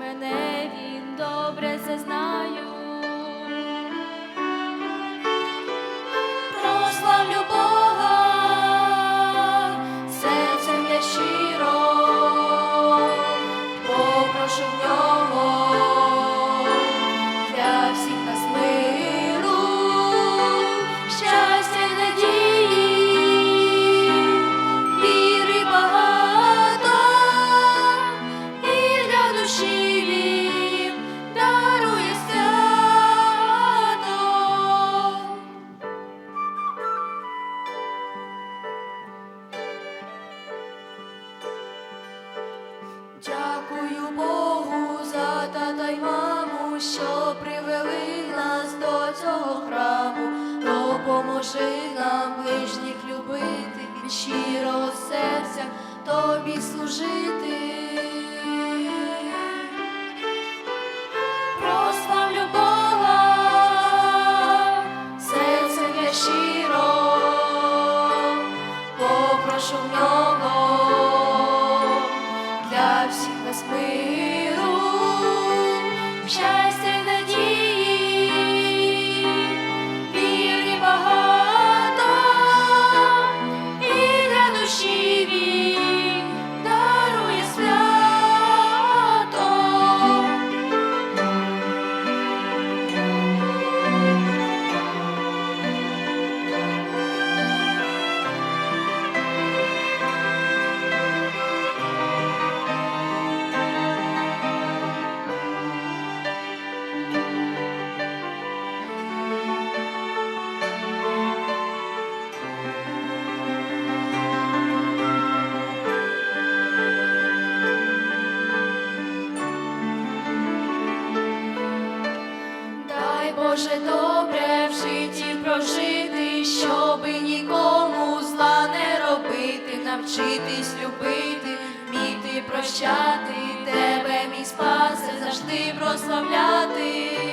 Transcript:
мене він добре зазнав. Що привели нас до цього храму, допоможи нам ближніх любити, від щирого серця тобі служити. Прославлю Бога, серцем я щиро, попрошу в нього для всіх нас миру, Боже добре в житті прожити, щоби нікому зла не робити, навчитись любити, вміти прощати, тебе, мій спасе, завжди прославляти.